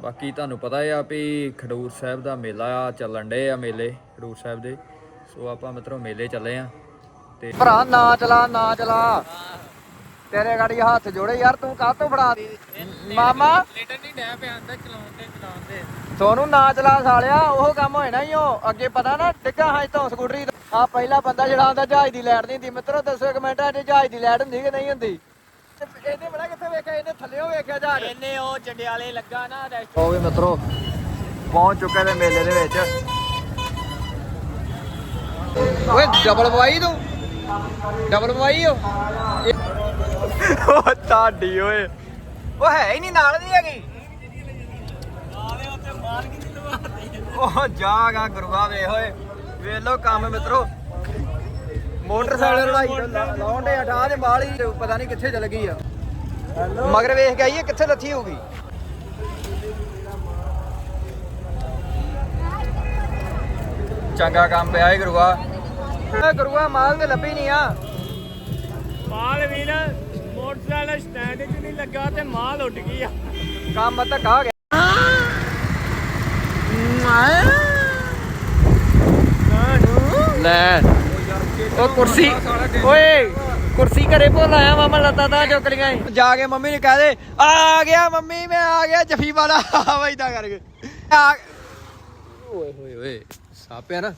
ਬਾਕੀ ਤੁਹਾਨੂੰ ਪਤਾ ਆ ਵੀ ਖਡੂਰ ਸਾਹਿਬ ਦਾ ਮੇਲਾ ਆ ਚੱਲਣ ਡੇ ਆ ਮੇਲੇ, ਖਡੂਰ ਸਾਹਿਬ ਦੇ। ਸੋ ਆਪਾਂ ਮਿੱਤਰੋ ਮੇਲੇ ਚੱਲੇ ਆ। ਤੇ ਭਰਾ, ਨਾ ਚਲਾ ਨਾ ਚਲਾ। ਤੇਰੇ ਗਾੜੀ ਹੱਥ ਜੋੜੇ ਯਾਰ, ਤੂੰ ਕਾਹ ਤੋਂ ਫੜਾ ਮਾਮਾ। ਲੇਟਰ ਨਹੀਂ ਡੈ ਪਿਆ ਅੰਦਰ ਚਲਾਉਂਦੇ ਚਲਾਉਂਦੇ ਸੋਨੂੰ ਨਾ ਚਲਾ ਸਾਲਿਆ, ਉਹ ਕੰਮ ਹੋਏ ਨਾ ਹੀ ਉਹ। ਅੱਗੇ ਪਤਾ ਨਾ, ਡਿੱਗਾ ਹਾਂ ਤੋਂ ਸਕੂਟਰੀ ਆ ਪਹਿਲਾ ਬੰਦਾ ਜਿਹੜਾ ਆਉਂਦਾ, ਜਹਾਜ਼ ਦੀ ਲਾਈਟ ਨਹੀਂ ਹੁੰਦੀ। ਮਿੱਤਰੋ, ਦੱਸੋ ਕਮੈਂਟਾਂ 'ਚ ਜਹਾਜ਼ ਦੀ ਲੈਟ ਹੁੰਦੀ ਕਿ ਨਹੀਂ ਹੁੰਦੀ? ਤੇ ਇਹਨੇ ਬੜਾ ਕਿੱਥੇ ਵੇਖਿਆ? ਇਹਨੇ ਥੱਲੇੋਂ ਵੇਖਿਆ ਜਹਾਜ਼ ਇਹਨੇ ਉਹ ਜੰਡਿਆਲੇ ਲੱਗਾ ਨਾ ਰੈਸਟ। ਉਹ ਵੀ ਮਿੱਤਰੋ ਪਹੁੰਚ ਚੁੱਕੇ ਨੇ ਮੇਲੇ ਦੇ ਵਿੱਚ। ਓਏ ਡਬਲ ਬਵਾਈ ਤੂੰ? ਡਬਲ ਬਵਾਈ ਹੋ ਉਹ ਤੁਹਾਡੀ ਓਏ। ਉਹ ਹੈ ਹੀ ਨਹੀਂ ਨਾਲ ਨਹੀਂ ਹੈਗੀ। ਉਹ ਜਾਗਾ ਗੁਰੂਆ ਵੇ ਹੋਏ ਵੇਖ ਲੋ ਕੰਮ ਮਿੱਤਰੋ। ਮੋਟਰਸਾਈਕਲ ਲੜਾਈ ਲਾਉਣ ਦੇ ਹਟਾ ਦੇ ਮਾਲੀ ਪਤਾ ਨਹੀਂ ਕਿੱਥੇ ਚਲ ਗਈ ਆ। ਮਗਰ ਵੇਖ ਕੇ ਆਈਏ ਕਿੱਥੇ ਲੱਥੀ ਹੋਊਗੀ। ਚੰਗਾ ਕੰਮ ਪਿਆ ਏ ਗੁਰੂਆ। ਏ ਗੁਰੂਆ ਮਾਲ ਤੇ ਲੱਭੀ ਨਹੀਂ ਆ। ਮਾਲ ਵੀਰ ਮੋਟਰਸਾਈਕਲ ਸਟੈਂਡ 'ਚ ਨਹੀਂ ਲੱਗਾ ਤੇ ਮਾਲ ਉੱਡ ਗਈ ਆ। ਕੰਮ ਤਾਂ ਕਾ ਗਿਆ। ਲੈ। ਉਹ ਕੁਰਸੀ ਓਏ ਕੁਰਸੀ ਘਰੇ ਭੁੱਲ ਆਇਆ ਮਾਮਾ ਲੱਤਾਂ ਤਾਂ ਚੁੱਕ ਲਈਆਂ ਈ। ਜਾ ਕੇ ਮੰਮੀ ਨੂੰ ਕਹਿ ਦੇ ਆ ਗਿਆ ਮੰਮੀ ਮੈਂ ਆ ਗਿਆ ਜਫੀ ਵਾਲਾ ਵੈਦਾ ਕਰਕੇ। ਆ ਓਏ ਹੋਏ ਓਏ ਸੱਪ ਨਾ।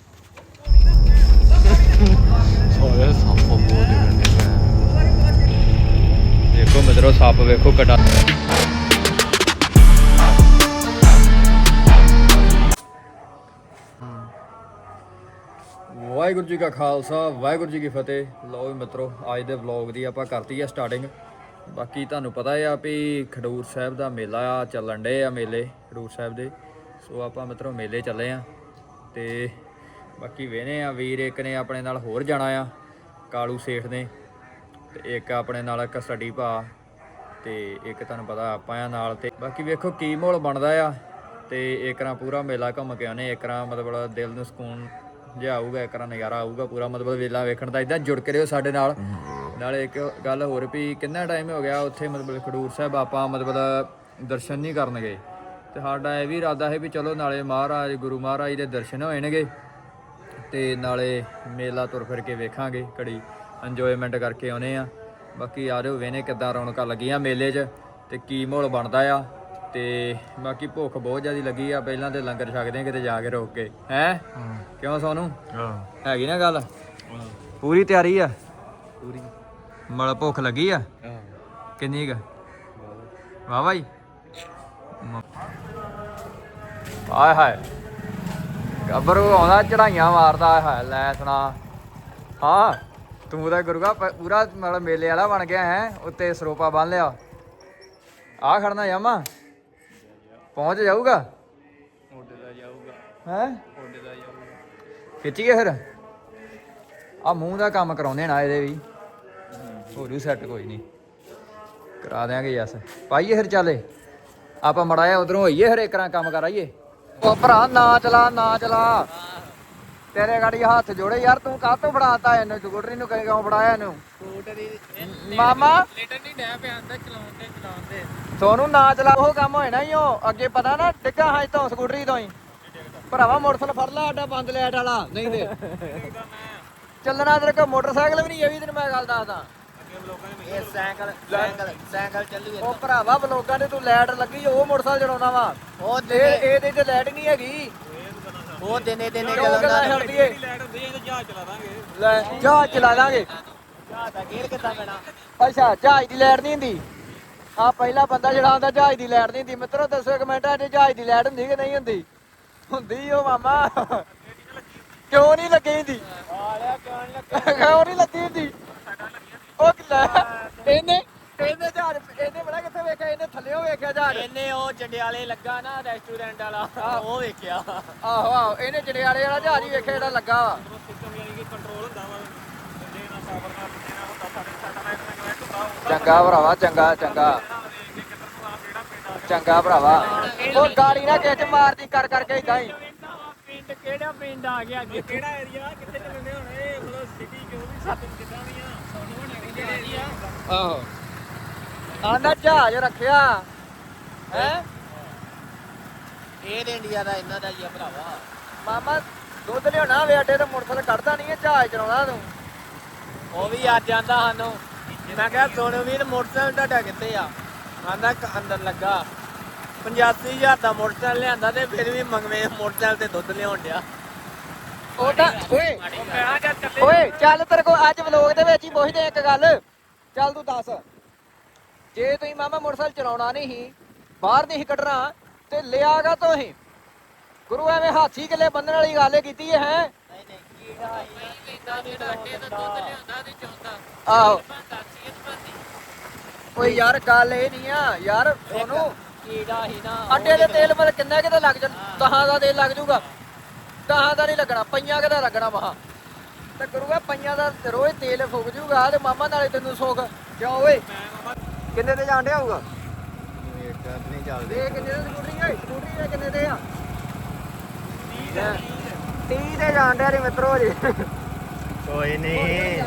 ਸੋਰੇ ਸੱਪ ਬੋਲ ਰਹੇ ਦੇਖੋ ਮਿੱਤਰੋ ਸੱਪ ਵੇਖੋ ਕਟਾ ਵਾਹਿਗੁਰੂ ਜੀ ਕਾ ਖਾਲਸਾ, ਵਾਹਿਗੁਰੂ ਜੀ ਕੀ ਫਤਿਹ। ਲਓ ਵੀ ਮਿੱਤਰੋ, ਅੱਜ ਦੇ ਵਲੌਗ ਦੀ ਆਪਾਂ ਕਰਤੀ ਆ ਸਟਾਰਟਿੰਗ ਬਾਕੀ ਤੁਹਾਨੂੰ ਪਤਾ ਆ ਵੀ ਖਡੂਰ ਸਾਹਿਬ ਦਾ ਮੇਲਾ ਆ, ਚੱਲਣ ਡੇ ਆ ਮੇਲੇ, ਖਡੂਰ ਸਾਹਿਬ ਦੇ। ਸੋ ਆਪਾਂ ਮਿੱਤਰੋ ਮੇਲੇ ਚੱਲੇ ਆ ਤੇ ਬਾਕੀ ਵੇਨੇ ਆ, ਵੀਰ ਇੱਕ ਨੇ ਆਪਣੇ ਨਾਲ ਹੋਰ ਜਾਣਾ ਆ, ਕਾਲੂ ਸੇਠ ਨੇ। ਤੇ ਇੱਕ ਆਪਣੇ ਨਾਲ ਇੱਕ ਸਟੱਡੀ ਭਾ ਤੇ ਇੱਕ ਤੁਹਾਨੂੰ ਪਤਾ ਆਪਾਂ ਆ ਨਾਲ ਤੇ। ਬਾਕੀ ਵੇਖੋ ਕੀ ਮਾਹੌਲ ਬਣਦਾ ਆ ਤੇ ਇੱਕ ਰਾਂ ਪੂਰਾ ਮੇਲਾ ਘੁੰਮ ਕੇ ਆਨੇ ਇੱਕ ਰਾਂ ਮਤਲਬ ਦਿਲ ਨੂੰ ਸਕੂਨ ਜੇ ਆਊਗਾ ਇੱਕ ਰਾਂ ਨਜ਼ਾਰਾ ਆਊਗਾ ਪੂਰਾ, ਮਤਲਬ ਵੇਲਾ ਵੇਖਣ ਦਾ ਇਦਾਂ ਜੁੜ ਕੇ ਰਹੋ ਸਾਡੇ ਨਾਲ। ਨਾਲੇ ਇੱਕ ਗੱਲ ਹੋਰ ਵੀ, ਕਿੰਨਾ ਟਾਈਮ ਹੋ ਗਿਆ ਉੱਥੇ, ਮਤਲਬ ਖਡੂਰ ਸਾਹਿਬ ਆਪਾਂ ਮਤਲਬ ਦਰਸ਼ਨ ਨਹੀਂ ਕਰਨ ਗਏ ਤੇ ਸਾਡਾ ਇਹ ਵੀ ਇਰਾਦਾ ਹੈ ਵੀ ਚਲੋ ਨਾਲੇ ਮਹਾਰਾਜ, ਗੁਰੂ ਮਹਾਰਾਜ ਦੇ ਦਰਸ਼ਨ ਹੋਣਗੇ। ਤੇ ਨਾਲੇ ਮੇਲਾ ਤੁਰ ਫਿਰ ਕੇ ਵੇਖਾਂਗੇ, ਘੜੀ ਇੰਜੋਇਮੈਂਟ ਕਰਕੇ ਆਉਨੇ ਆ। ਬਾਕੀ ਆ ਰਹੇ ਜਾਓ ਵੇਨੇ ਕਿੱਦਾਂ ਰੌਣਕਾਂ ਲੱਗੀਆਂ ਮੇਲੇ 'ਚ ਤੇ ਕੀ ਮਾਹੌਲ ਬਣਦਾ ਆ। ਤੇ ਬਾਕੀ ਭੁੱਖ ਬਹੁਤ ਜ਼ਿਆਦੀ ਲੱਗੀ ਆ ਪਹਿਲਾਂ ਤੇ ਲੰਗਰ ਛਕਦੇ ਆ ਕਿਤੇ ਜਾ ਕੇ ਰੋਕ ਕੇ। ਹੈ? ਕਿਉਂ ਸੋਨੂੰ? ਹੈਗੀ ਨਾ ਗੱਲ? ਪੂਰੀ ਤਿਆਰੀ ਆ? ਪੂਰੀ। ਮਲ ਭੁੱਖ ਲੱਗੀ ਆ? ਕਿੰਨੀ ਕ? ਵਾਹ। ਭਾਈ ਆਏ ਹਾਏ। ਗੱਭਰੂ ਆਉਂਦਾ ਚੜਾਈਆਂ ਮਾਰਦਾ ਆਏ ਹਾਏ ਲੈ ਸੁਣਾ। ਹਾਂ ਤੂੰ ਤਾਂ ਗੁਰੂਗਾ ਪੂਰਾ ਮਤਲਬ ਮੇਲੇ ਵਾਲਾ ਬਣ ਗਿਆ ਹੈ ਉੱਤੇ ਸਰੋਪਾ ਬੰਨ ਲਿਆ। ਆ ਖੜਨਾ ਜਾਮਾ ਪਹੁੰਚ ਜਾਊਗਾ? ਓਡੇ ਦਾ ਜਾਊਗਾ। ਹੈ? ਓਡੇ ਦਾ ਜਾਊਗਾ। ਖਿੱਚੀਏ ਫਿਰ? ਆ ਮੂੰਹ ਦਾ ਕੰਮ ਕਰਾਉਂਦੇ ਨਾ ਇਹਦੇ ਵੀ। ਹੋ ਜੂ ਸੈੱਟ ਕੋਈ ਨਹੀਂ ਕਰਾ ਦਿਆਂਗੇ ਯਸ ਪਾਈਏ ਫਿਰ ਚੱਲੇ ਆਪਾਂ ਮੜਾਇਆ ਉਧਰੋਂ ਹੋਈਏ ਫਿਰ ਇੱਕ ਰਾਂ ਕੰਮ ਕਰਾਈਏ। ਉਹ ਭਰਾ ਨਾ ਚਲਾ ਨਾ ਚਲਾ। ਤੇਰੇ ਗਾੜੀ ਹੱਥ ਜੋੜੇ ਯਾਰ ਤੂੰ ਕਾਹ ਤੋਂ ਫੜਾਤਾ ਇਹਨੂੰ? ਸਕੂਟਰੀ ਨੂੰ ਕਿਉਂ ਫੜਾਇਆ ਇਹਨੂੰ? ਸਕੂਟਰ ਮਾਮਾ? ਲੇਟਰ ਨਹੀਂ ਡੈ ਪਿਆ ਚਲਾਉਂਦੇ ਚਲਾਉਂਦੇ। ਸੋਨੂੰ ਨਾ ਚਲਾ ਉਹ ਕੰਮ ਹੋਏ ਨਾ ਹੀ ਉਹ। ਅੱਗੇ ਪਤਾ ਨਾ ਡਿੱਗਾ ਹਾਂ ਤੋਂ ਸਕੂਟਰੀ ਤੋਂ ਹੀ। ਭਰਾਵਾ ਮੋਟਰਸਾਈਕਲ ਫੜ ਲੈ ਆਡਾ ਬੰਦ ਲੈਟ ਵਾਲਾ। ਨਹੀਂ ਤੇ ਚੱਲਣਾ ਤੇਰੇ ਕੋਲ ਮੋਟਰਸਾਈਕਲ ਵੀ ਨਹੀਂ ਇਹ ਵੀ ਤੈਨੂੰ ਮੈਂ ਗੱਲ ਦੱਸਦਾ। ਇਹ ਸਾਈਕਲ ਸਾਈਕਲ ਸਾਈਕਲ ਚੱਲੂ ਉਹ ਭਰਾਵਾ ਬਲੋਕਾਂ ਤੇ ਤੂੰ ਲਾਈਟ ਲੱਗੀ ਉਹ ਮੋਟਰਸਾਈਕਲ ਚਲਾਉਣਾ ਵਾ। ਉਹ ਇਹ ਇਹਦੇ ਤੇ ਲਾਈਟ ਨਹੀਂ ਹੈਗੀ। ਉਹ ਦਿਨੇ ਦਿਨੇ ਕਿਉਂ ਕਿਦਾਂ ਛੱਡਦੀ ਏ ਲੈਟ ਹੁੰਦੀ ਇਹ ਜਹਾਜ਼ ਚਲਾ ਦਾਂਗੇ। ਲੈ ਜਹਾਜ਼ ਚਲਾ ਦਾਂਗੇ। ਜਹਾਜ਼ ਦਾ ਗੇਅਰ ਕਿੱਦਾਂ ਪੈਣਾ? ਅੱਛਾ ਜਹਾਜ਼ ਦੀ ਲਾਈਟ ਨਹੀਂ ਹੁੰਦੀ। ਆ ਪਹਿਲਾ ਬੰਦਾ ਜਿਹੜਾ ਆਉਂਦਾ ਜਹਾਜ਼ ਦੀ ਲਾਈਟ ਨਹੀਂ ਹੁੰਦੀ। ਮਿੱਤਰੋ ਦੱਸੋ ਕਮੈਂਟਾਂ 'ਚ ਜਹਾਜ਼ ਦੀ ਲਾਈਟ ਹੁੰਦੀ ਕਿ ਨਹੀਂ ਹੁੰਦੀ? ਹੁੰਦੀ ਓ ਮਾਮਾ। ਕਿਉਂ ਨਹੀਂ ਲੱਗੀ ਹੁੰਦੀ? ਕਿਉਂ ਨਹੀਂ ਲੱਗਾ ਹੁੰਦੀ? ਉਹ ਲੈ ਇਹਨੇ ਇਹਨੇ ਜਹਾਜ਼ ਇਹਨੇ ਬੜਾ ਕਿੱਥੇ ਵੇਖਿਆ? ਇਹਨੇ ਥੱਲੇੋਂ ਵੇਖਿਆ ਜਹਾਜ਼। ਇਹਨੇ ਉਹ ਜੰਡਿਆਲੇ ਲੱਗਾ ਨਾ ਰੈਸਟੋਰੈਂਟ ਵਾਲਾ ਉਹ ਵੇਖਿਆ। ਆਹੋ ਆਹੋ ਇਹਨੇ ਜੜਿਆਲੇ ਵਾਲਾ ਜਹਾਜ਼ ਹੀ ਵੇਖਿਆ ਜਿਹੜਾ ਲੱਗਾ ਵਾ ਸਿਸਟਮ ਯਾਨੀ ਕਿ ਕੰਟਰੋਲ ਹੁੰਦਾ ਵਾ ਜੇ ਨਾ ਸਾਬਰ ਨਾਲ ਬੱਚੇ ਨਾਲ ਹੁੰਦਾ ਸਾਡੇ ਸਾਡਾ ਨਾਲ ਕਨੈਕਟ ਹੁੰਦਾ ਚੰਗਾ ਭਰਾਵਾ ਚੰਗਾ ਚੰਗਾ। ਚੰਗਾ ਭਰਾਵਾ। ਉਹ ਗਾੜੀ ਨਾ ਕਿਸੇ ਮਾਰਦੀ ਕਰ ਕਰਕੇ ਇਦਾਂ ਹੀ ਪਿੰਡ ਕਿਹੜਾ ਪਿੰਡ ਆ ਗਿਆ ਅੱਗੇ ਕਿਹੜਾ ਏਰੀਆ ਕਿੱਥੇ ਚੱਲਦੇ ਹੁਣ ਇਹ ਮਤਲਬ ਸਿਟੀ ਜੋ ਵੀ ਸੱਤ ਕਿੱਦਾਂ ਦੀਆਂ ਸਾਨੂੰ ਹੋਣੀ ਕਿਹੜਾ ਏਰੀਆ ਆਹੋ ਆਂਦਾ ਜਹਾਜ਼ ਰੱਖਿਆ। ਹੈ? ਇਹ ਤੇ ਇੰਡੀਆ ਦਾ ਇਹਨਾਂ ਦਾ ਹੀ ਆ ਭਰਾਵਾ। ਮਾਮਾ ਦੁੱਧ ਲਿਆਉਣਾ ਵੇ ਅੱਡੇ ਤੇ ਮੋਟਰਸਾਈਕਲ ਕੱਢਦਾ ਨਹੀਂ ਹੈ ਜਹਾਜ਼ ਚਲਾਉਣਾ ਤੂੰ। ਉਹ ਵੀ ਅੱਜ ਆਂਦਾ ਸਾਨੂੰ। ਮੈਂ ਕਿਹਾ ਸੋਨੂ ਵੀਰ, ਮੋਟਰਸਾਈਕਲ ਤੁਹਾਡਾ ਕਿੱਥੇ ਆ? ਆਂਦਾ ਅੰਦਰ ਲੱਗਾ। 85000 ਦਾ ਮੋਟਰਸਾਈਕਲ ਲਿਆਂਦਾ ਤੇ ਫਿਰ ਵੀ ਮੰਗਵੇਂ ਮੋਟਰਸਾਈਕਲ ਤੇ ਦੁੱਧ ਲਿਆਉਣ ਡਿਆ। ਉਹ ਤਾਂ, ਓਏ ਓਏ, ਚੱਲ ਤੇਰੇ ਕੋ ਅੱਜ ਵਲੋਗ ਦੇ ਵਿੱਚ ਹੀ ਪੁੱਛਦੇ ਇੱਕ ਗੱਲ। ਚੱਲ ਤੂੰ ਦੱਸ। ਜੇ ਤੁਸੀਂ ਮਾਮਾ ਮੋਟਰਸਾਈਕਲ ਚਲਾਉਣਾ ਨਹੀਂ ਸੀ, ਬਾਹਰ ਨਹੀਂ ਸੀ ਕੱਢਣਾ, ਤੇ ਲਿਆਗਾ ਤੋਂ ਹੀ ਗੁਰੂ ਐਵੇਂ ਹਾਥੀ ਕਿਲੇ ਬੰਨਣ ਵਾਲੀ ਗੱਲ ਕੀਤੀ ਹੈ? ਆਹੋ। ਓਏ ਯਾਰ ਗੱਲ ਇਹ ਨਹੀਂ ਆ। ਯਾਰ ਸੋਨੂੰ ਕੀੜਾ ਹੀ ਨਾ ਅੱਡੇ ਦੇ ਤੇਲ ਮਲ ਕਿੰਨਾ ਕਿਤੇ ਲੱਗ ਜਾ ਦਹਾਂ ਦਾ ਤੇਲ ਲੱਗ ਜਾਊਗਾ? ਦਹਾਂ ਦਾ ਨਹੀਂ ਲੱਗਣਾ? ਪਈਆਂ ਕਿਦਾ ਲੱਗਣਾ ਮਹਾ। ਤੇ ਗੁਰੂਆ ਪਈਆਂ ਦਾ ਰੋਜ਼ ਤੇਲ ਫੁੱਕ ਜਾਊਗਾ ਤੇ ਮਾਮਾ ਨਾਲੇ ਤੈਨੂੰ ਸੁੱਖ। ਕਿਉਂ ਓਏ? ਕਿੰਨੇ ਤੇ ਜਾਣ ਡਿਆ ਹੋਊਗਾ? ਨਹੀਂ ਚੱਲਦੇ। ਇਹ ਕਿੰਨੇ ਦੇ ਸਕੂਟਰੀ ਓਏ ਸਕੂਟਰੀ ਕਿੰਨੇ ਦੇ ਆ? 30 ਤੇ ਜਾਣ ਡਿਆ ਰੇ ਮਿੱਤਰੋ ਜੀ ਕੋਈ ਨਹੀਂ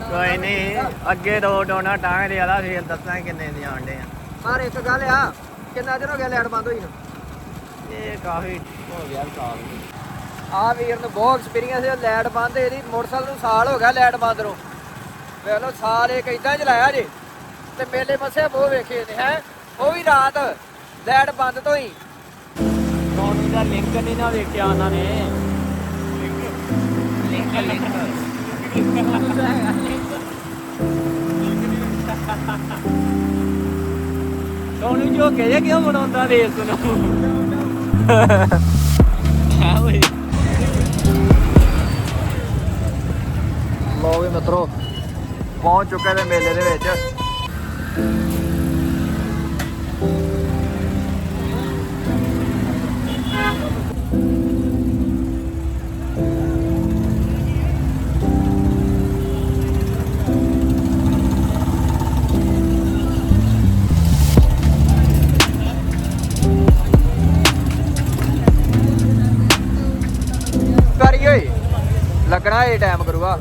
ਕੋਈ ਨਹੀਂ ਅੱਗੇ ਦੋ ਡੋਨਾ ਟਾਂਗ ਦੇ ਆਲਾ ਫੇਰ ਦੱਸਾਂ ਕਿੰਨੇ ਦੇ ਆਂਡੇ ਆ। ਪਰ ਇੱਕ ਗੱਲ ਆ ਕਿੰਨਾ ਦਿਨ ਹੋ ਗਿਆ ਲੈਟ ਬੰਦ ਹੋਈ ਨੂੰ? ਇਹ ਕਾਫੀ ਹੋ ਗਿਆ ਸਾਲ। ਆ ਵੀਰ ਨੂੰ ਬਹੁਤ ਐਕਸਪੀਰੀਅੰਸ ਹੈ ਲੈਟ ਬੰਦ ਇਹਦੀ ਮੋਟਰਸਾਈਕਲ ਨੂੰ ਸਾਲ ਹੋ ਗਿਆ ਲੈਟ ਬੰਦ ਨੂੰ। ਵੇਖ ਲਓ ਸਾਲ ਇੱਕ ਇਦਾਂ ਚਲਾਇਆ ਜੇ। ਤੇ ਮੇਲੇ ਮੱਸੇ ਬਹੁਤ ਵੇਖੇ ਨੇ ਹੈ? ਉਹ ਵੀ ਰਾਤ ਲੈਟ ਬੰਦ ਤੋਂ ਹੀ। ਸੋਨੀ ਦਾ ਲਿੰਕ ਨਹੀਂ ਨਾ ਵੇਖਿਆ ਉਹਨਾਂ ਨੇ। ਲਿੰਕ ਲਿੰਕ ਸੋਨੂੰ ਜੋ ਕਹੇ ਕਿਉਂ ਬਣਾਉਂਦਾ ਰੇਸ ਨੂੰ ਹਾਂ ਓਏ ਲੋ ਵੀ ਮਿੱਤਰੋ ਪਹੁੰਚ ਚੁੱਕੇ ਨੇ ਮੇਲੇ ਦੇ ਵਿੱਚ ਲੱਗਣਾ ਇਹ ਟਾਈਮ ਕਰੂਗਾ।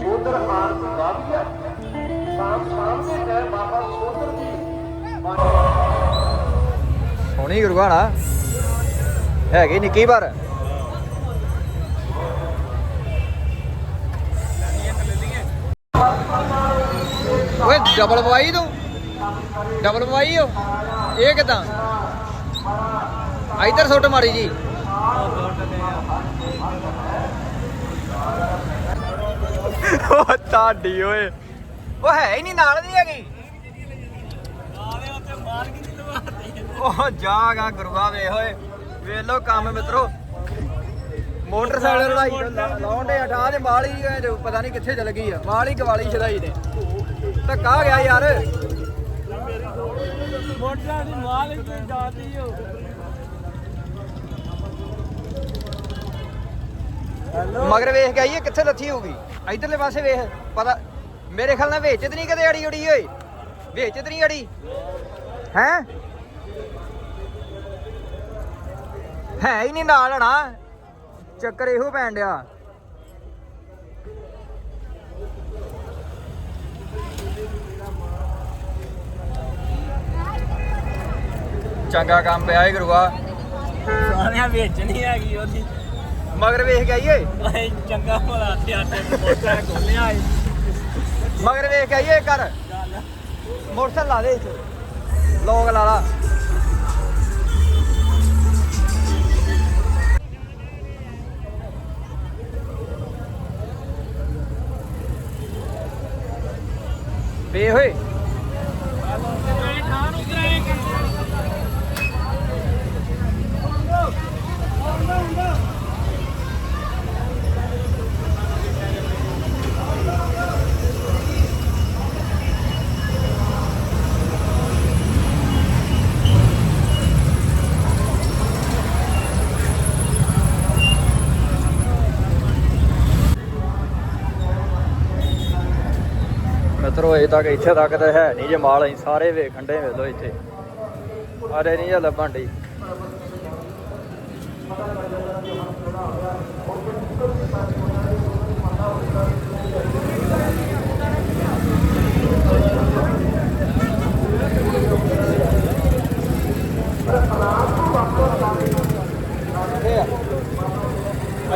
ਸੋਦਰ ਹਾਰ ਬਾਬਾ ਸੋਦਰ ਦੀ ਸੋਹਣੀ ਗੁਰੂਆ ਹੈਗੀ ਨਿੱਕੀ ਪਰ। ਓਏ ਡਬਲ ਪਵਾਈ ਤੂੰ। ਡਬਲ ਪਵਾਈ ਓ। ਇਹ ਕਿਦਾਂ? ਇਧਰ ਸੁੱਟ ਮਾਰੀ ਜੀ। ਉਹ ਤੁਹਾਡੀ ਓਏ। ਉਹ ਹੈ ਹੀ ਨਹੀਂ, ਨਾਲ ਨਹੀਂ ਹੈਗੀ। ਉਹ ਜਾਗਾ ਗੁਰੂਆ ਵੇਖ ਓਏ। ਵੇਖ ਲੋ ਕੰਮ ਮਿੱਤਰੋ। ਮੋਟਰਸਾਈਕਲ ਲੜਾਈ ਲਾਉਣ ਦੇ ਹਟਾ ਦੇ ਮਾਲੀ ਪਤਾ ਨਹੀਂ ਕਿੱਥੇ ਚਲ ਗਈ ਆ। ਮਾਲੀ ਗਵਾਲੀ ਛਦਾਈ ਨੇ। ਧੱਕਾ ਗਿਆ ਯਾਰ। ਮੋਟਰਾਂ ਦੀ ਮਾਲ ਇੱਥੇ ਜਾਂਦੀ ਹੋ ਮਗਰ ਵੇਖ ਕੇ ਆਈਏ ਕਿੱਥੇ ਲੱਥੀ ਹੋਊਗੀ? ਇਧਰਲੇ ਪਾਸੇ ਵੇਖ ਪਤਾ ਮੇਰੇ ਖਿਆਲ ਨਾਲ ਵਿੱਚ ਤੇ ਨਹੀਂ ਕਦੇ ਅੜੀ ਉੜੀ ਓਏ। ਵਿੱਚ ਤੇ ਨਹੀਂ ਅੜੀ। ਹੈ? ਹੈ ਹੀ ਨਹੀਂ ਨਾਲ ਹਣਾ। ਚੱਕਰ ਇਹੋ ਪੈਣ ਡਿਆ। ਚੰਗਾ ਕੰਮ ਪਿਆ ਏ ਗੁਰੂਆ। ਸਾਰਿਆਂ ਵਿੱਚ ਨਹੀਂ ਹੈਗੀ ਉਹਦੀ। ਮਗਰ ਵੇਖ ਕੇ ਆਈਏ। ਓਏ ਚੰਗਾ ਭਲਾ ਤੇ ਆਟੇ ਮੋਟਰ ਖੋਲਿਆ ਏ। ਮਗਰ ਵੇਖ ਕੇ ਆਈਏ ਕਰ ਮੋਟਰਸਾਈਕਲ ਲਾ ਦੇ ਇੱਥੇ। ਲੋਕ ਲਾ ਲਾ। ਵੇ ਹੋਏ ਮਿੱਤਰੋ ਅਜੇ ਤੱਕ ਇੱਥੇ ਤੱਕ ਤਾਂ ਹੈ ਨਹੀਂ ਜੇ ਮਾਲ ਅਸੀਂ ਸਾਰੇ ਵੇਖਣ ਦੇ ਵੇਖ ਲਓ ਇੱਥੇ। ਅਰੇ ਨਹੀਂ ਜੇ ਲੱਭਣ ਡਈ।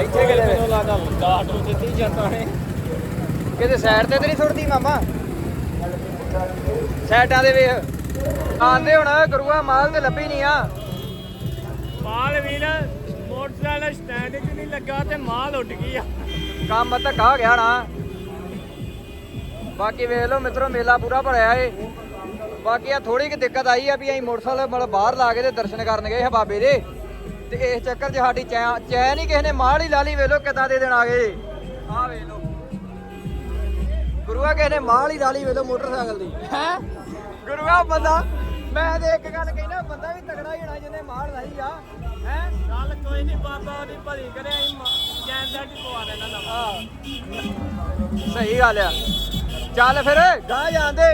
ਇੱਥੇ ਕਿਤੇ ਮੈਨੂੰ ਲੱਗਦਾ ਗਾਟ ਨੂੰ ਸਿੱਧੀ ਜਾਂਦਾ ਹੈ ਕਿਤੇ ਸਾਈਡ ਤੇ ਤੇ ਨਹੀਂ ਸੁੱਟਦੀ ਮਾਮਾ? ਸਾਈਡਾਂ ਦੇ ਵੇਖ। ਆਂਦੇ ਹੁਣ ਗੁਰੂਆ ਮਾਲ ਤੇ ਲੱਭੀ ਨਹੀਂ ਆ। ਮਾਲ ਵੀਰ ਮੋਟਰਸਾਈਕਲ ਸਟੈਂਡ 'ਚ ਨਹੀਂ ਲੱਗਾ ਤੇ ਮਾਲ ਉੱਡ ਗਈ ਆ। ਕੰਮ ਧੱਕਾ ਗਿਆ ਨਾ। ਬਾਕੀ ਵੇਖ ਲਓ ਮਿੱਤਰੋ ਮੇਲਾ ਪੂਰਾ ਭਰਿਆ ਏ। ਬਾਕੀ ਆ ਥੋੜੀ ਕਿ ਦਿੱਕਤ ਆਈ ਆ ਵੀ ਅਸੀਂ ਮੋਟਰਸਾਈਕਲ ਮਤਲਬ ਬਾਹਰ ਲਾ ਕੇ ਤੇ ਦਰਸ਼ਨ ਕਰਨ ਗਏ ਹਾਂ ਬਾਬੇ ਦੇ। ਤੇ ਇਸ ਚੱਕਰ 'ਚ ਸਾਡੀ ਚੈ ਚੈ ਨਹੀਂ ਕਿਸੇ ਨੇ ਮਾਲ ਹੀ ਲਾ ਲਈ ਵੇਖ ਲਓ ਕਿੱਦਾਂ ਦੇ ਦੇਣ ਆ ਗਏ। ਆ ਵੇਖ ਲਓ। ਗੁਰੂਆ ਕਿਸੇ ਨੇ ਮਾਲ ਹੀ ਲਾ ਲਈ ਵੇਖ ਲਓ ਮੋਟਰਸਾਈਕਲ ਦੀ। ਹੈ? ਗੁਰੂਆ ਬੰਦਾ। ਮੈਂ ਤੇ ਇੱਕ ਗੱਲ ਕਹਿਣਾ ਬੰਦਾ ਵੀ ਤਗੜਾ ਹੀ ਹੋਣਾ ਜਿਹਨੇ ਮਾਲ ਲਾਈ ਆ ਹੈ? ਚੱਲ ਕੋਈ ਨਹੀਂ ਬਾਬਾ ਉਹਦੀ ਭਲੀ ਕਰੇ ਅਸੀਂ ਜੈਨ ਦਾ ਪਵਾ ਦੇਣਾ ਨਵਾਂ। ਸਹੀ ਗੱਲ ਆ। ਚੱਲ ਫਿਰ ਗਾਂ ਜਾਂਦੇ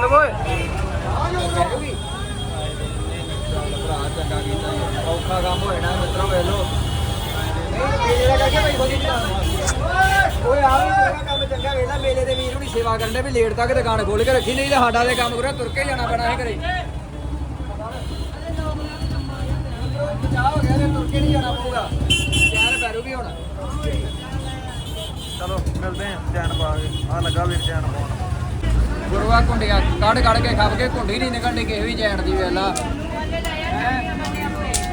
ਓਏ। ਭਰਾ ਚੰਗਾ ਕੀਤਾ। ਔਖਾ ਕੰਮ ਹੋਇਆ ਨਾ ਮਿੱਤਰੋ ਵੇਖ ਲੋ ਮੇਲੇ ਦਾ ਕਰਕੇ ਭਾਈ ਬੋਲੀ ਓਏ ਆ ਵੀ ਤੇਰਾ ਕੰਮ ਚੰਗਾ ਵੇਲਾ ਮੇਲੇ ਦੇ ਵੀਰ ਹੁਣੀ ਸੇਵਾ ਕਰਨ ਦੇ ਵੀ ਲੇਟ ਤੱਕ ਦੁਕਾਨ ਖੋਲ ਕੇ ਰੱਖੀ ਨਹੀਂ ਤੇ ਸਾਡਾ ਦੇ ਕੰਮ ਕਰਿਆ ਤੁਰ ਕੇ ਜਾਣਾ ਪੈਣਾ ਹੈ ਘਰੇ। ਚਾਹ ਹੋ ਗਿਆ ਤੇ ਤੁਰ ਕੇ ਨਹੀਂ ਜਾਣਾ ਪਊਗਾ। ਚੈਨ ਪੈਰੂਗੀ ਹੁਣ। ਚਲੋ ਮਿਲਦੇ ਹਾਂ ਜੈਨ ਪਾ ਕੇ। ਆ ਲੱਗਾ ਵੀਰ ਜੈਨ ਪਾਉਣ। ਗੁਰੂਆ ਕੁੰਡੀਆਂ ਕੱਢ ਕੱਢ ਕੇ ਖਾਪ ਕੇ ਕੁੰਡੀ ਨਹੀਂ ਨਿਕਲਣੀ ਕਿਸੇ ਵੀ ਜੈਨ ਦੀ ਵੇਲਾ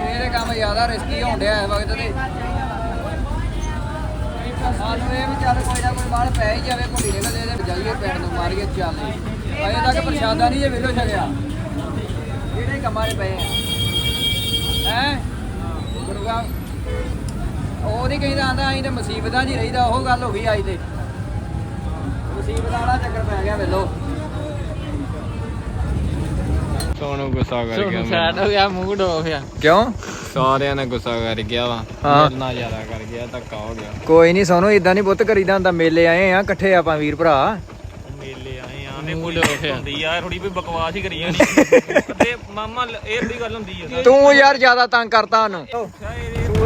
ਇਹਦੇ ਕੰਮ ਜ਼ਿਆਦਾ ਰਿਸਕੀ ਹੋਣ ਡਿਆ ਇਸ ਵਕਤ ਤੇ। ਸਾਨੂੰ ਇਹ ਵੀ ਚੱਲ ਕੋਈ ਨਾ ਕੋਈ ਬਾਲ ਪੈ ਹੀ ਜਾਵੇ ਕੁੰਡੀ ਨਿਕਲ ਇਹਦੇ, ਜਾਈਏ ਪੈਣ ਨੂੰ, ਮਾਰੀਏ ਚੱਲ। ਅਜੇ ਤੱਕ ਪ੍ਰਸ਼ਾਦਾ ਨਹੀਂ ਜੇ ਵਿਲੋ ਛਕਿਆ। ਜਿਹੜੇ ਕੰਮਾਂ 'ਚ ਪਏ ਆ? ਹੈ? ਗੁਰੂਆ, ਉਹ ਨਹੀਂ ਕਹਿੰਦਾ, ਆਂਦਾ ਅਸੀਂ ਤੇ ਮੁਸੀਬਤਾਂ 'ਚ ਹੀ ਰਹੀਦਾ, ਉਹ ਗੱਲ ਹੋ ਗਈ ਅੱਜ ਤੇ। ਮੁਸੀਬਤਾਂ ਵਾਲਾ ਚੱਕਰ ਪੈ ਗਿਆ ਵੇਲੋ ਸੋਨੂੰ ਗੁੱਸਾ ਕਰ ਗਿਆ ਸੈਟ ਹੋ ਗਿਆ ਮੂਡ ਹੋ ਗਿਆ। ਕਿਉਂ? ਸਾਰਿਆਂ ਨੇ ਗੁੱਸਾ ਕਰ ਗਿਆ ਵਾ। ਹਾਂ। ਮੇਰੇ ਨਾਲ ਜ਼ਿਆਦਾ ਕਰ ਗਿਆ ਧੱਕਾ ਹੋ ਗਿਆ। ਕੋਈ ਨਹੀਂ ਸੋਨੂੰ ਇਦਾਂ ਨਹੀਂ ਬੁੱਤ ਕਰੀਦਾ ਹੁੰਦਾ ਮੇਲੇ ਆਏ ਆ ਇਕੱਠੇ ਆਪਾਂ ਵੀਰ ਭਰਾ। ਮੇਲੇ ਆਏ ਆ ਨੇ ਕੋਈ ਹੁੰਦੀ ਆ ਥੋੜੀ ਵੀ ਬਕਵਾਸ ਹੀ ਕਰੀ ਜਾਣੀ। ਤੇ ਮਾਮਾ ਲ- ਇਹ ਦੀ ਗੱਲ ਹੁੰਦੀ ਆ। ਤੂੰ ਯਾਰ ਜ਼ਿਆਦਾ ਤੰਗ ਕਰਤਾ ਉਹਨੂੰ। ਤੂੰ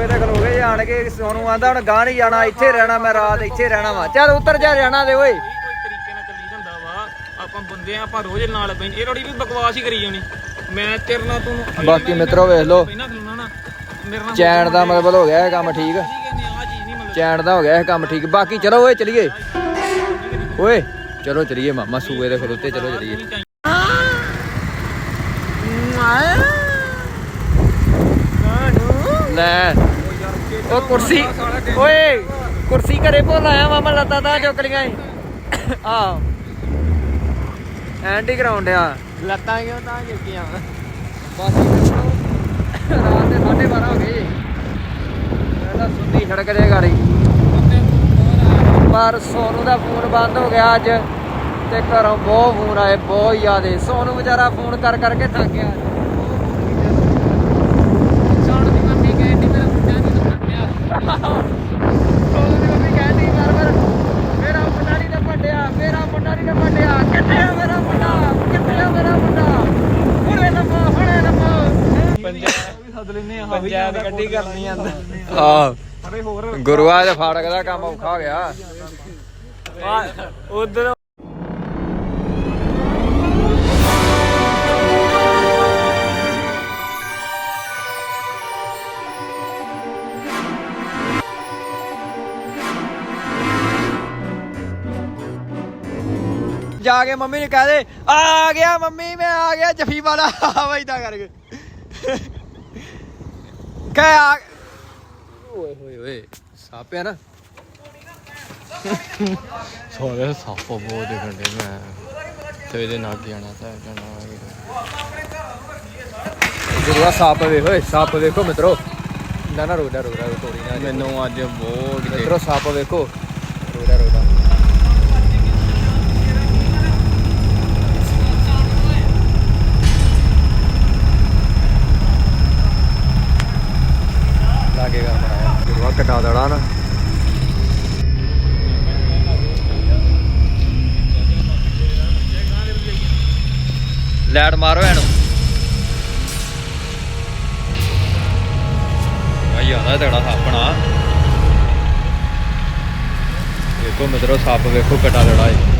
ਇਹਦੇ ਕੋਲ ਹੋ ਗਏ ਜਾਣ ਕੇ ਸੋਨੂੰ ਆਂਦਾ ਹੁਣ ਗਾਂ ਨਹੀਂ ਜਾਣਾ ਇੱਥੇ ਰਹਿਣਾ ਮੈਂ ਰਾਤ ਇੱਥੇ ਰਹਿਣਾ ਵਾ। ਚੱਲ ਉੱਤਰ ਜਾ ਰਹਿਣਾ ਦੇ ਓਏ ਕੋਈ ਤਰੀਕੇ ਨਾਲ ਚੱਲੀ ਜਾਂਦਾ ਵਾ ਆਪਾਂ ਬੰਦੇ ਆ ਆਪਾਂ ਰੋਜ਼ ਨਾਲ ਪੈਂਦੇ ਇਹ ਥੋੜੀ ਵੀ ਬਕਵਾਸ ਹੀ ਕਰੀ ਜਾਣੀ। ਮੈਂ ਤੇਰੇ ਨਾਲ ਤੂੰ ਬਾਕੀ ਮਿੱਤਰੋ ਵੇਖ ਲਓ। ਪਹਿਲਾਂ ਖਲੋਣਾ ਨਾ। ਮੇਰੇ ਨਾਲ ਚੈਨ ਦਾ ਮਤਲਬ ਹੋ ਗਿਆ ਇਹ ਕੰਮ ਠੀਕ। ਆ ਚੈਨ ਦਾ ਹੋ ਗਿਆ ਇਹ ਕੰਮ ਠੀਕ। ਬਾਕੀ ਚਲੋ ਓਏ ਚਲੀਏ। ਓਏ ਚਲੋ ਚਲੀਏ ਮਾਮਾ ਸੂਏ ਦੇ ਖਲੋਤੇ ਚਲੋ ਚਲੀਏ। ਲੈ। ਉਹ ਕੁਰਸੀ ਓਏ ਕੁਰਸੀ ਘਰੇ ਭੁੱਲ ਆਇਆ ਮਾਮਾ ਲੱਤਾਂ ਤਾਂ ਚੁੱਕ ਲੀਆਂ ਈ। ਐਂਟੀ ਗਰਾਉਂਡ ਆ ਲੱਤਾਂ ਕਿਉਂ ਤਾਂ ਚੁੱਕੀਆਂ? ਬਸ ਰਾਤ ਦੇ 12:30 ਹੋ ਗਏ ਇਹਦਾ ਸੁੱਤੀ ਸੜਕ ਦੇ ਗਾੜੀ। ਪਰ ਸੋਨੂ ਦਾ ਫੋਨ ਬੰਦ ਹੋ ਗਿਆ ਅੱਜ। ਤੇ ਘਰੋਂ ਬਹੁਤ ਫੋਨ ਆਏ ਬਹੁਤ ਜ਼ਿਆਦੇ ਸੋਨੂ ਵਿਚਾਰਾ ਫੋਨ ਕਰ ਕਰਕੇ ਥੱਕ ਗਿਆ ਸੋਨੂ ਦੀ ਮੰਮੀ ਕਹਿੰਦੀ ਮੇਰਾ ਮੁੰਡਾ ਨਹੀਂ ਲੱਭਿਆ ਸੋਨੂ ਦੀ ਮੰਮੀ ਕਹਿੰਦੀ ਵਾਰ ਵਾਰ ਮੇਰਾ ਮੁੰਡਾ ਨਹੀਂ ਲੱਭਿਆ ਮੇਰਾ ਮੁੰਡਾ ਨਹੀਂ ਲੱਭਿਆ ਕਿੱਥੇ ਆ ਮੇਰਾ ਮੁੰਡਾ ਕਿੱਥੇ ਆ ਮੇਰਾ ਮੁੰਡਾ ਹੁਣੇ ਲੱਭੋ ਹੁਣੇ ਲੱਭੋ ਪੰਚਾਇਤ ਗੱਡੀ ਕਰਨੀ ਆਂਦਾ ਆ ਗੁਰੂਆ ਦੇ ਫਾੜਕ ਦਾ ਕੰਮ ਔਖਾ ਹੋ ਗਿਆ ਉਧਰ ਜਾ ਕੇ ਮੰਮੀ ਨੂੰ ਕਹਿ ਦੇ ਆ ਗਿਆ ਮੰਮੀ ਮੈਂ ਆ ਗਿਆ ਜਫੀ ਵਾਲਾ। ਵੈਦਾ ਕਰਕੇ। ਕਹਿ ਆ। ਓਏ ਹੋਏ ਓਏ ਸਾਪਿਆ ਨਾ। ਸਾਰੇ ਸੱਪ ਬਹੁਤ ਦਿਖਣ ਦੇ ਮੈਂ। ਤੇ ਇਹਦੇ ਨਾਲ ਜਾਣਾ ਤਾਂ ਜਾਣਾ ਗੁਰੂਆ ਸੱਪ ਵੇਖੋ ਓਏ ਸੱਪ ਵੇਖੋ ਮਿੱਤਰੋ। ਨਾ ਨਾ ਰੋਦਾ ਰੋਦਾ ਤੋੜੀ ਨਾ। ਮੈਨੂੰ ਅੱਜ ਬਹੁਤ ਕਿਤੇ ਮਿੱਤਰੋ ਸੱਪ ਵੇਖੋ। ਰੋਦਾ ਰੋਦਾ ਲਾਗੇ ਕਰ ਨਾ। ਲੈਟ ਮਾਰੋ ਇਹਨੂੰ। ਭਾਈ ਆਦਾ ਤੇੜਾ ਸਾਪਣਾ ਦੇਖੋ ਮਿੱਤਰੋ, ਸੱਪ ਵੇਖੋ ਕੱਟਾ ਦੜਾ ਏ